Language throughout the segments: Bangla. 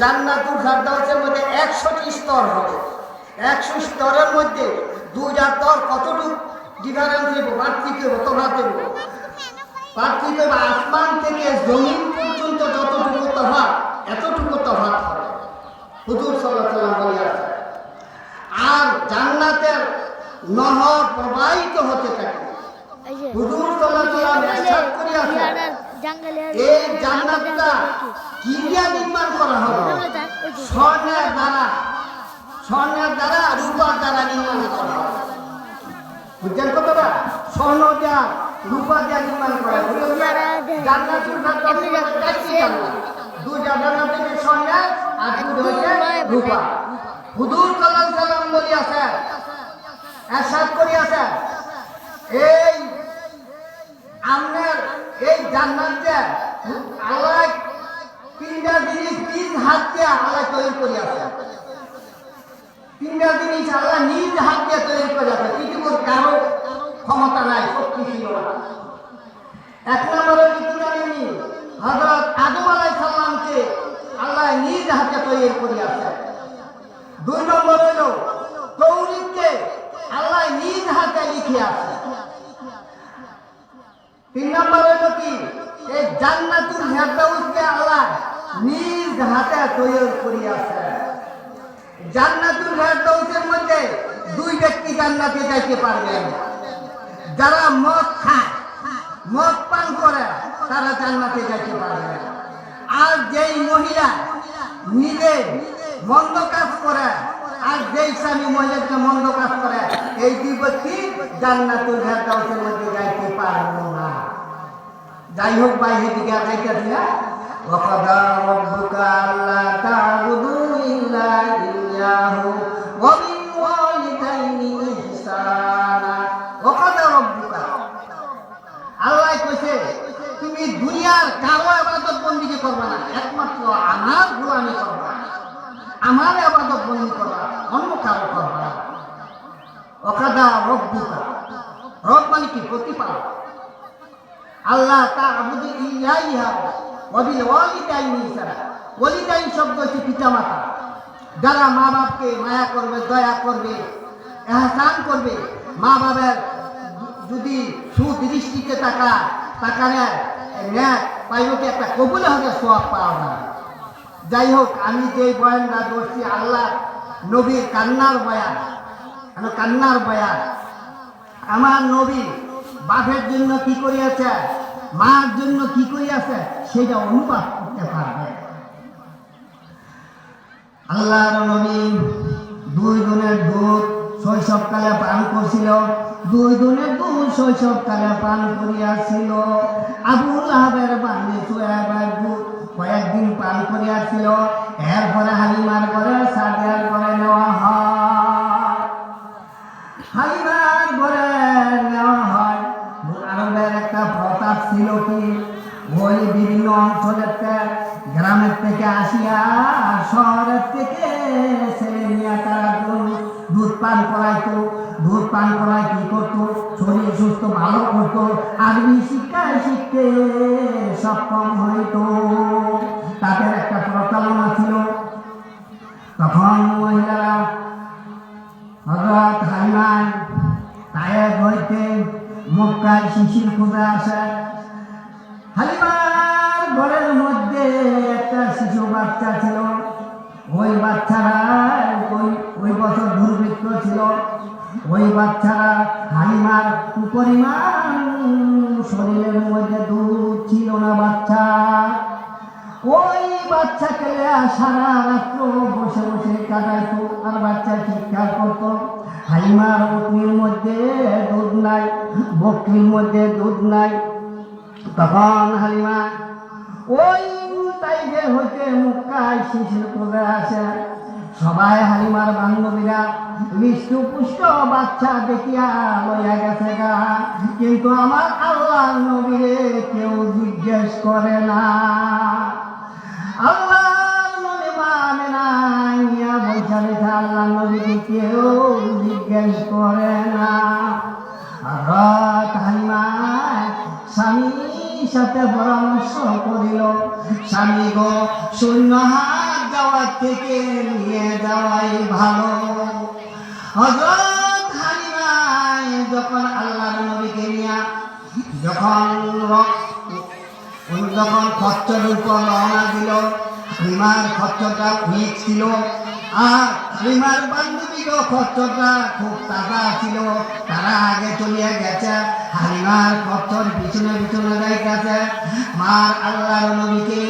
জান্নাতুল ফেরদাউসের মধ্যে একশোটি স্তর হবে। একশো স্তরের মধ্যে দুইটা স্তর কতটুকু? ডিফারেন্স দেবো পার্থিব দেবো তোমরা দেবো। পার্থিব দেবো আসমান থেকে জমিন পর্যন্ত যতটুকু তফাৎ এতটুকু তফাৎ হবে। হুজুর সাল্লাহ সাল্লাম বলিয়াছে আর জান্নাতের নহর প্রবাহিত হতে থাকে। হুজুর সাল্লাহ সাল্লাম করিয়াছে জঙ্গলে এই জান্নাতটা কি দিয়া নির্মাণ করা হবে? স্বর্ণের দ্বারা। স্বর্ণের দ্বারা রূপার দ্বারা নির্মাণ করা হবে। বুঝছেন কথাটা স্বর্ণ দিয়া রূপা দিয়া নির্মাণ করা ফেরদাউসের মধ্যে চারটি জান্নাত। জান্নাত। হচ্ছে স্বর্ণের আর দুটো হচ্ছে রূপা। বলিয়াছে এরশাদ করিয়াছে এই আপনার এই জান্নাত যে আল্লাহ তিনটা জিনিস তিন হাত আল্লাহ তৈরি করিয়াছে। তিনটা জিনিস আল্লাহ নিজ হাত তৈরি করিয়াছে। পৃথিবীর কারও ক্ষমতা নাই, শক্তি ছিল না। এক নম্বর হইল কি জানেনি হজরত আদম আলাই সাল্লামকে আল্লাহ নিজ হাতে তৈরি করিয়াছে। দুই নম্বর হইল তৌরিদকে আল্লাহ নিজ হাতে লিখিয়াছে। তিন নম্বর হইল কি? এই জান্নাতুল ফেরদাউসকে আল্লাহ নিজ হাতে তৈরি করিয়াছে। জান্নাতুল ফেরদাউসের মধ্যে দুই ব্যক্তি জান্নাতে যাইতে পারবেন যারা মদ খায়, মদ পান করে, তারা জান্নাতে যাইতে পারবে। আর যেই মহিলা নিজে মন্দ কাজ করে, আর যেই স্বামী মহিলাকে মন্দ কাজ করে, এই দুই ব্যক্তি জান্নাতুল ফেরদাউসের মধ্যে যাইতে পারবে না যাই হোক ভাই এদিকে আর যাইতেছি না وقضى ربك ألا تعبدوا إلا إياه وبالوالدين إحسانا وقضى ربك আল্লাহ কইছে তুমি দুনিয়ার কারো আবাদত বন্দিকে করবে না একমাত্র আমার গোলামি করবা আমার আবাদত বন্দি করবা অন্য কারো করবা অকাদা রব্বুকা। রব মানে কি? প্রতিপালক। আল্লাহ তা আবুদু ইলাইহা ওয়াবিল ওয়ালিদাইনি ইসারা ওয়ালিদাইন শব্দ হচ্ছে পিতামাতা। যারা মা বাপকে মায়া করবে, দয়া করবে, এহসান করবে মা বাবার যদি সুদৃষ্টিতে টাকা টাকা নেয় নেয় পাইলতে একটা কবুলে হবে সোয়াব পাওয়া যায় যাই হোক, আমি যে বয়ানটা ধরছি, আল্লাহ নবীর কান্নার বয়ান। মানে কান্নার বয়ান। আমার নবী বাপের জন্য কি করিয়াছে, মার জন্য কি করিয়াছে, সেটা অনুবাদ করতে পারবে। আল্লাহর নবী দুই গুণের দুধ শৈশবকালে পান করছিল, দুই গুণের দুধ শৈশবকালে পান করিয়াছিল। আবুল আহাবের বান্ধে সোয়াবার দুধ কয়েকদিন পান করিয়াছিল, এরপরে হালিমার করে সাদিয়ার করে নেওয়া হয়। ছিল কি ওই বিভিন্ন অঞ্চলের গ্রামের থেকে আসিয়া শহরের থেকে ছেলে নিয়ে তারা দুধ- দুধ পান করাইতো। দুধ পান করাই কি করতো? শরীর সুস্থ, ভালো করতো। আরবি শিক্ষায় শিখতে সক্ষম হইতো। তাদের একটা প্রচালনা ছিল। তখন মহিলারা হইতে মক্কায় শিশির খুঁজে আসে। হালিমার ঘরের মধ্যে একটা শিশু বাচ্চা ছিল। ওই বাচ্চারা ওই ওই বছর দুর্ভিক্ষ ছিল। ওই বাচ্চারা হালিমার পরিমাণ শরীরের মধ্যে দুধ ছিল না বাচ্চা। ওই বাচ্চাকে সারা রাত্র বসে বসে কাটাইতো আর বাচ্চা চিৎকার করতো। হালিমার বকরির মধ্যে দুধ নাই, বকরির মধ্যে দুধ নাই। তখন হালিমা, ওই তাইকে হইতে মুক্কায় শিশির করে আসে সবাই হালিমার বান্ধবীরা মিষ্টু পুষ্ট বাচ্চা দেখিয়া লইয়া গেছে গা। কিন্তু আমার আল্লাহ নবীরে কেউ জিজ্ঞেস করে না। আল্লাহ নবী মানে না ইয়া আল্লাহ নবীকে কেউ জিজ্ঞেস করে না। রাত হালিমায় স্বামীর সাথে পরামর্শ করিল, স্বামী গো শূন্য হাত যাওয়ার থেকে নিয়ে যাওয়াই ভালো। হজরত হালিমায় যখন আল্লাহর নবীকে নিয়ে, যখন যখন খচ্চর উপর রওনা দিল, হালিমার খচ্চরটা উইক ছিল। আর খচ্চরটা খুব ছিল। তারা আগে চলিয়ে গেছে খচ্চর পিছনে পিছনে মার নবীকে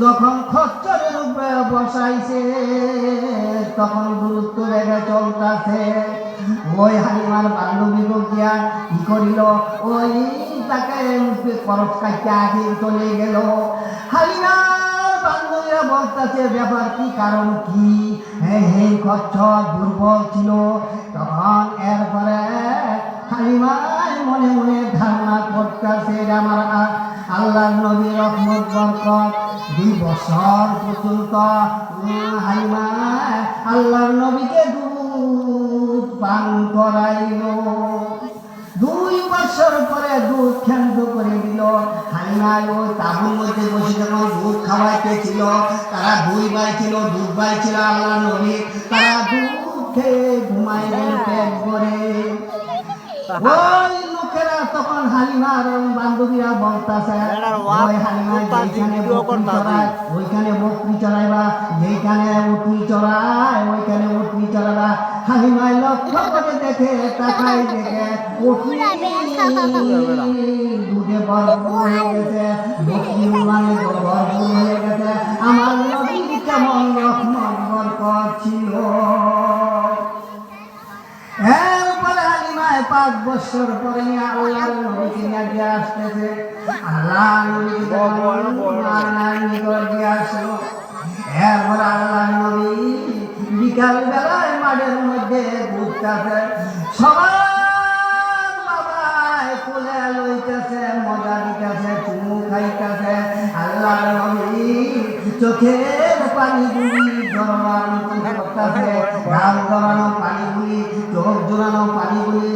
যখন খচ্চরের বসাইছে, তখন গুরুত্ব রেখে চলতেছে। ওই হালিমার বান্ধবী গিয়া কি করিল? ওই তাকে আগে চলে গেল। বান্ধবীরা বলতেছে, ব্যাপার কি, কারণ কি? হে কচ্ছর দুর্বল ছিল। তখন এরপরে হালিমায় মনে মনে ধারণা করতেছে আমার আ- আল্লাহর নবী রহমত, বরকত দুই বছর পর্যন্ত হালিমা আল্লাহর নবীকে দুধ পান করাইল। দুই বছর পরে দুধ ক্ষান্ত করে দিল। হালিমায় ওই তাবুর মধ্যে বসে যখন দুধ খাওয়াইতেছিল তারা দুই ভাই ছিল দুধ ভাই ছিল আল্লাহ নবী। তারা ঘুমাইলেন পেট করে ওই লোকেরা তখন হালিমার বান্ধবীরা বলতাছে ওই হালিমা যেখানে ওইখানে বকরি চড়াইবা যেখানে উঠনি চড়ায় ওইখানে উঠনি চড়াবা হালিমায় লক্ষ্য করে দেখে, তাকাই দেখে হয়ে গেছে ভরপুর হয়ে গেছে। আমার নবী কেমন ছিল হালিমায় পাঁচ বছর পরে আসতেছে। আল্লাহ বিকাল বেলায় মাঠের মধ্যে ঘুরতেছে সবার বাবায় কোলে লইতেছে, মজা দিতেছে, চুমু খাইতেছে। আল্লাহ নবী চোখের পানিগুলি জড়ানো করতেছে গাল জড়ানো পানিগুলি, চোখ জোড়ানো পানিগুলি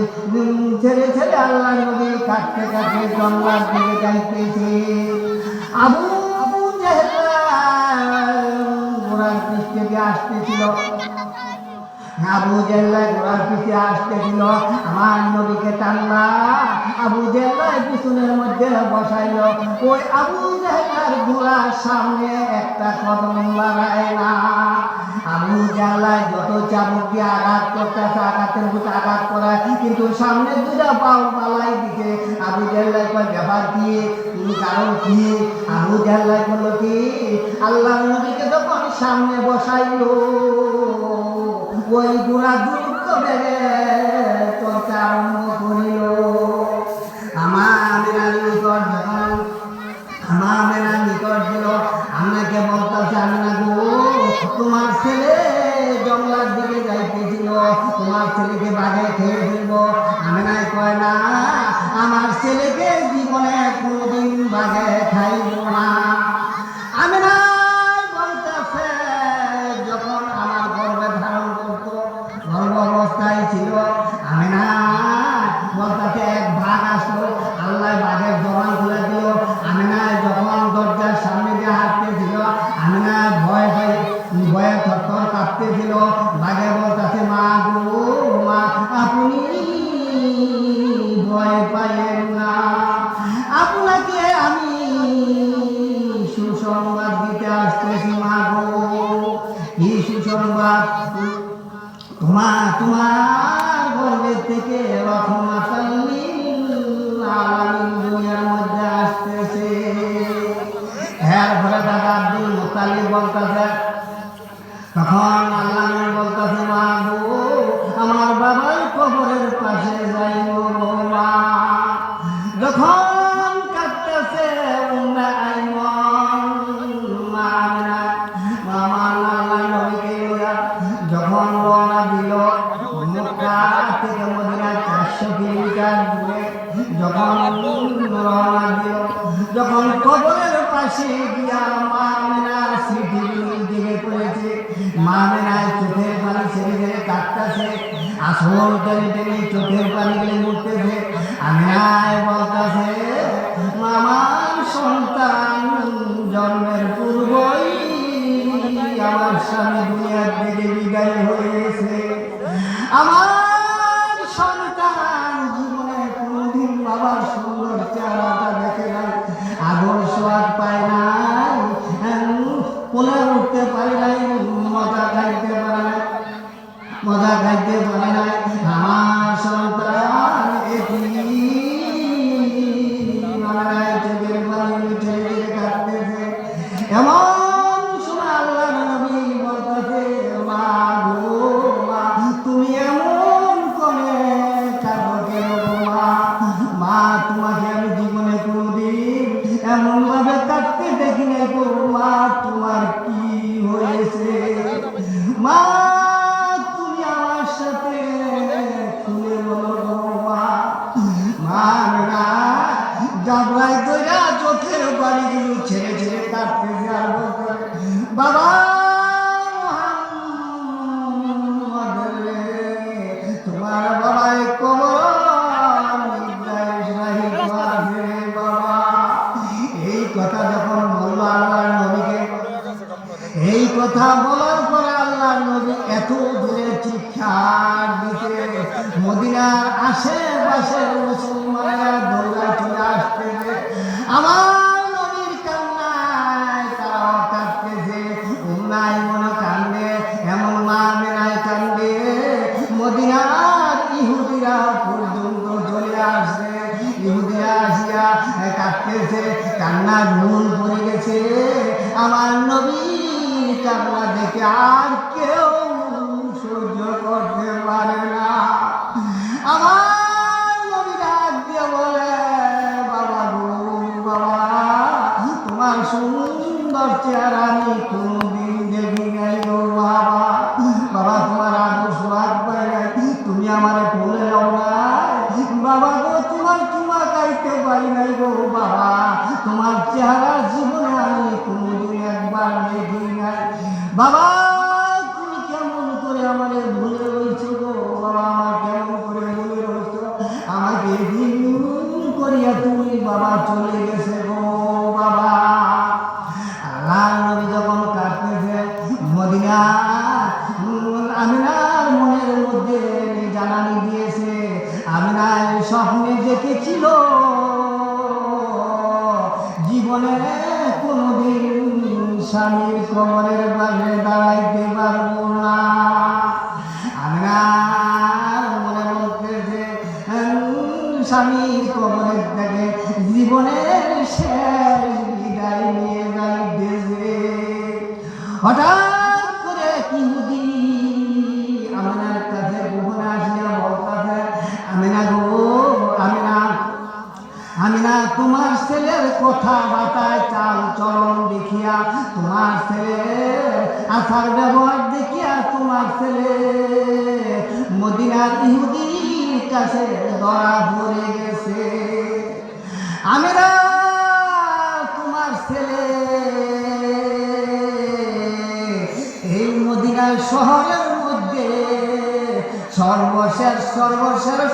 ছেড়ে ছেড়ে আল্লাহ নবী কাটতে কাটতে জঙ্গলার দিকে যাইতেছে। আবু আবু জেহেলা ঘোড়ার পৃষ্ঠে আসতেছিল আবু জেল্লা ঘোড়ার পিছে আসতেছিল আমার নবীকে টানলা। আবু জেল্লায় পিছনের মধ্যে বসাইল। ওই আবু জেল্লার ঘোড়ার সামনে একটা কদম বাড়ায় না আবু জেল্লায় যত চাবুক দিয়ে আঘাত করতেছে, আঘাতের মতো আঘাত করায় কিন্তু সামনে দুটা পাও পালাই দিকে আবু জেল্লায় কয়, ব্যাপার কি? তুমি কারণ কি? আবু জেল্লায় বলল, কি? আল্লাহ নবীকে যখন সামনে বসাইলো ওই গোড়া বেড়ে চলতে আরম্ভ করিল আমার মেলার নিকট যখন আমার আমিনার নিকট দিল আমাকে বলতেছে আমিনা গো। তোমার ছেলে জঙ্গলার দিকে যাইতেছিল। তোমার ছেলেকে বাগে খেয়ে আব্দুল বলতেছে তখন চোখ চোখের পানি গেলে মুড়তেছে। আমি বলতেছে আমার সন্তান জন্মের পূর্বই আমার স্বামী দুনিয়ার থেকে বিদায় হয়ে আমার Hello. কান্না ভুল পড়ে গেছে। আমার নবী কান্না দেখে আর কেউ জীবনের শেষ বিদায় নিয়ে যাই দেশে। হঠাৎ মদিনা শহরের মধ্যে সর্বশেষ সর্বশেষ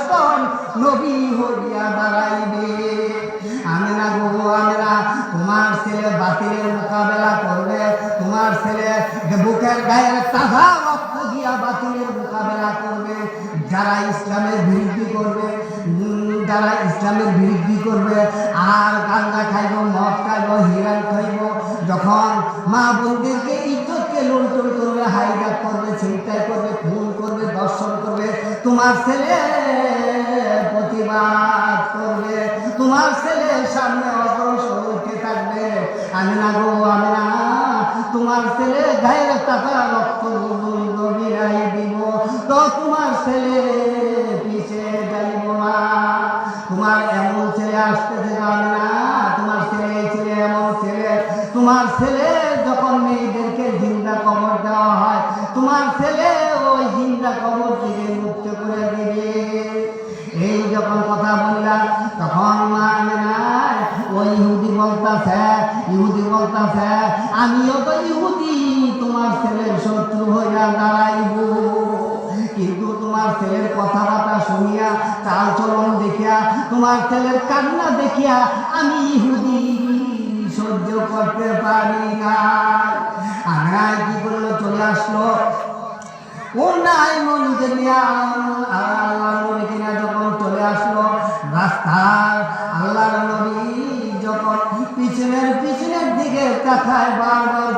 নবী হইয়া দাঁড়াইবে। আমেনা গো আমেনা, তোমার ছেলে বাতিলের মোকাবেলা করবে। তোমার ছেলে বুকের গায়ের তাজা রক্ত দিয়া বাতিলের মোকাবেলা করবে। যারা ইসলামের বিরুদ্ধে করবে, যারা ইসলামের বিরুদ্ধে করবে, আর গান্দা খাইব, মদ খাইব হিরান খাইব, যখন মা বোনদেরকে লুন্টুন করবে হাইজাক করবে চিন্তা করবে ফুল করবে দর্শন করবে, তোমার ছেলে প্রতিবাদ করবে, তোমার ছেলে আমিও তো ইহুদি, তোমার ছেলের শত্রু হইয়া দাঁড়াইব। কিন্তু তোমার ছেলের কথাবার্তা শুনিয়া চাল চলন দেখিয়া, তোমার ছেলের কান্না দেখিয়া আমি ইহুদি, সহ্য করতে পারি না। আনায় কি করল, চলে আসলো। ও নাই আল্লাহ যখন চলে আসলো, রাস্তার আল্লাহ নবী যখন পিছনের কথায় বারবার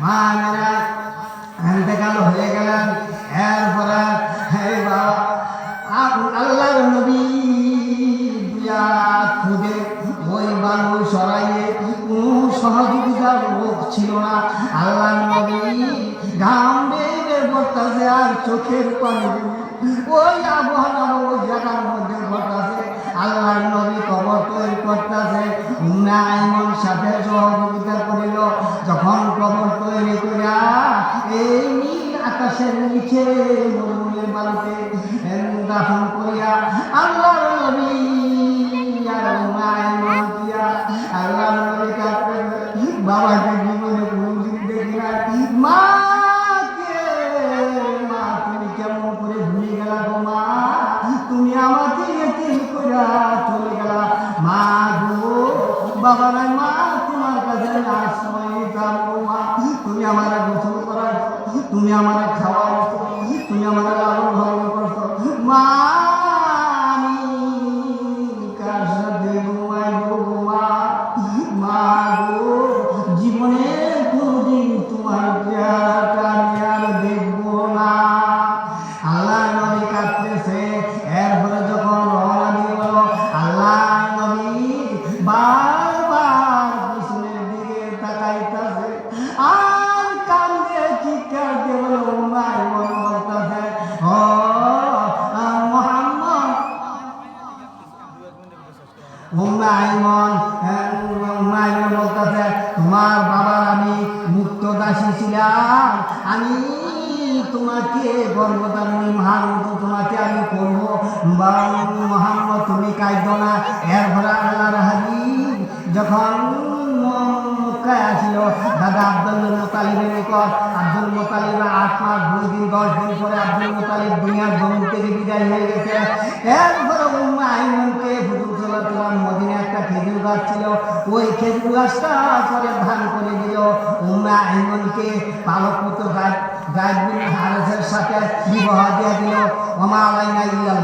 মা নারা হয়ে গেলেন এরপরে এই বাবা আল্লাহর নবী দুয়া খুদে ওই বালু সরাইয়ে কোনো সহযোগিতার লোক ছিল না। আল্লাহ নবী ঘাম বেড়ে পড়তেছে আর চোখের ওই আবহাওয়া মধ্যে ঘটাছে আল্লাহর নবী কবর তৈরি করতেছে সাথে সহ আকাশের নিচে মরুলের বাড়িতে পাইতো না এরপরে আল্লাহর হাজির যখন একটা খেজুর গাছ ছিল। ওই খেজুর গাছটা ধান করে দিল উম্মা আইমনকে পালক মতো গাছ গাছ সাথে বিবাহ দিয়ে দিল। ওমা আলাইনা ইল্লাল